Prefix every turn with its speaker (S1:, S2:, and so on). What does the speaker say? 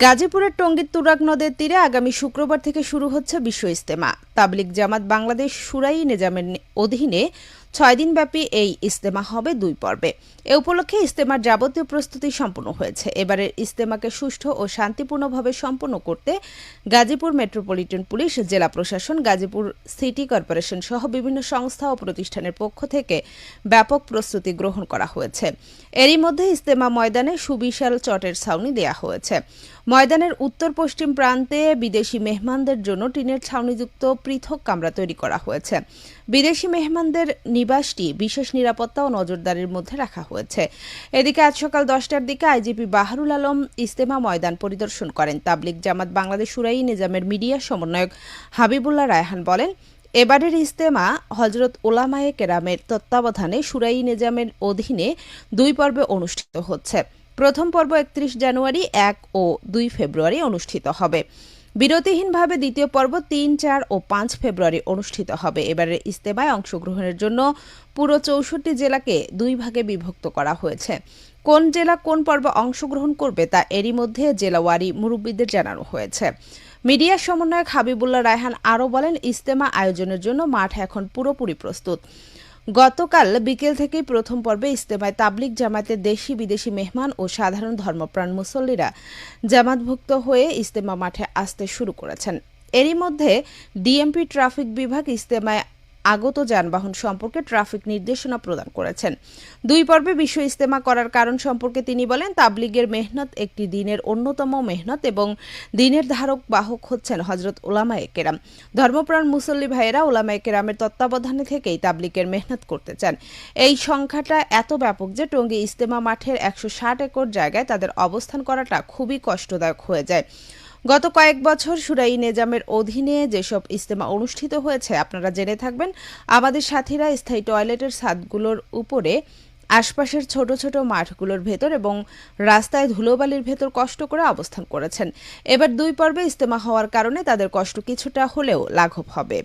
S1: গাজীপুরের টঙ্গীর তুরাগ নদের তীরে আগামী শুক্রবার থেকে শুরু হচ্ছে বিশ্ব ইস্তেমা তাবলিক জামাত বাংলাদেশ সুরাই নিজামের অধীনে ছয় দিনব্যাপী এই ইস্তেমা হবে দুই পর্বে। এ উপলক্ষে ইস্তেমার যাবতীয় প্রস্তুতি সম্পন্ন হয়েছে। এবারের ইস্তেমাকে সুষ্ঠু ও শান্তিপূর্ণভাবে সম্পন্ন করতে গাজীপুর মেট্রোপলিটন পুলিশ, জেলা প্রশাসন, গাজীপুর সিটি কর্পোরেশন সহ বিভিন্ন সংস্থা ও প্রতিষ্ঠানের পক্ষ থেকে ব্যাপক প্রস্তুতি গ্রহণ করা হয়েছে। এরই মধ্যে ইস্তেমা ময়দানে সুবিশাল চটের ছাউনি দেয়া হয়েছে। ময়দানের উত্তর পশ্চিম প্রান্তে বিদেশি মেহমানদের জন্য টিনের ছাউনিযুক্ত পৃথক কামরা তৈরি করা হয়েছে। বিদেশি মেহমানদের নিবাসটি বিশেষ নিরাপত্তা ও নজরদারির মধ্যে রাখা হয়েছে। এদিকে আজ সকাল দশটার দিকে আইজিপি বাহারুল আলম ইস্তেমা ময়দান পরিদর্শন করেন। তাবলিক জামাত বাংলাদেশ সুরাই নিজামের মিডিয়া সমন্বয়ক হাবিবুল্লাহ রায়হান বলেন, এবারের ইস্তেমা হজরত ওলামায়ে কেরামের তত্ত্বাবধানে সুরাই নিজামের অধীনে দুই পর্বে অনুষ্ঠিত হচ্ছে। প্রথম পর্ব একত্রিশ জানুয়ারি, এক ও দুই ফেব্রুয়ারি অনুষ্ঠিত হবে। বিরতিহীনভাবে দ্বিতীয় পর্ব তিন, চার ও পাঁচ ফেব্রুয়ারি অনুষ্ঠিত হবে। এবারের ইস্তেমায় অংশগ্রহণের জন্য পুরো চৌষট্টি জেলাকে দুই ভাগে বিভক্ত করা হয়েছে। কোন জেলা কোন পর্বে অংশগ্রহণ করবে তা এরই মধ্যে জেলাওয়ারি মুরব্বীদের জানানো হয়েছে। মিডিয়া সমন্বয়ক হাবিবুল্লাহ রায়হান আরও বলেন, ইস্তেমা আয়োজনের জন্য মাঠ এখন পুরোপুরি প্রস্তুত। গতকাল বিকেল থেকেই প্রথম পর্বে ইস্তেমায় তাবলিক জামাতে দেশি বিদেশি মেহমান ও সাধারণ ধর্মপ্রাণ মুসল্লিরা জামাতভুক্ত হয়ে ইস্তেমা মাঠে আসতে শুরু করেছেন। এরই মধ্যে ডিএমপি ট্রাফিক বিভাগ ইস্তেমায় আগত যানবাহন সম্পর্কে ট্রাফিক নির্দেশনা প্রদান করেছেন। দুই পর্বে বিশ্ব ইস্তেমা করার কারণ সম্পর্কে তিনি বলেন, তাবলিগের মেহনত একটি দিনের অন্যতম মেহনত এবং দিনের ধারক বাহক হচ্ছেন হজরত ওলামায়ে কেরাম। ধর্মপ্রাণ মুসল্লি ভাইয়েরা ওলামায়ে কেরামের তত্ত্বাবধানে থেকেই তাবলিগের মেহনত করতে চান। এই সংখ্যাটা এত ব্যাপক যে টঙ্গী ইস্তেমা মাঠের একশো ষাট একর জায়গায় তাদের অবস্থান করাটা খুবই কষ্টদায়ক হয়ে যায়। গত কয়েক বছর সুরাই নেজামের অধীনে যেসব ইস্তেমা অনুষ্ঠিত হয়েছে, আপনারা জেনে থাকবেন। আমাদের সাথীরা স্থায়ী টয়লেটের ছাদগুলোর উপরে, আশপাশের ছোট ছোট মাঠগুলোর ভেতর এবং রাস্তায় ধুলোবালির ভেতর কষ্ট করে অবস্থান করেছেন। এবার দুই পর্বে ইস্তেমা হওয়ার কারণে তাদের কষ্ট কিছুটা হলেও লাঘব হবে।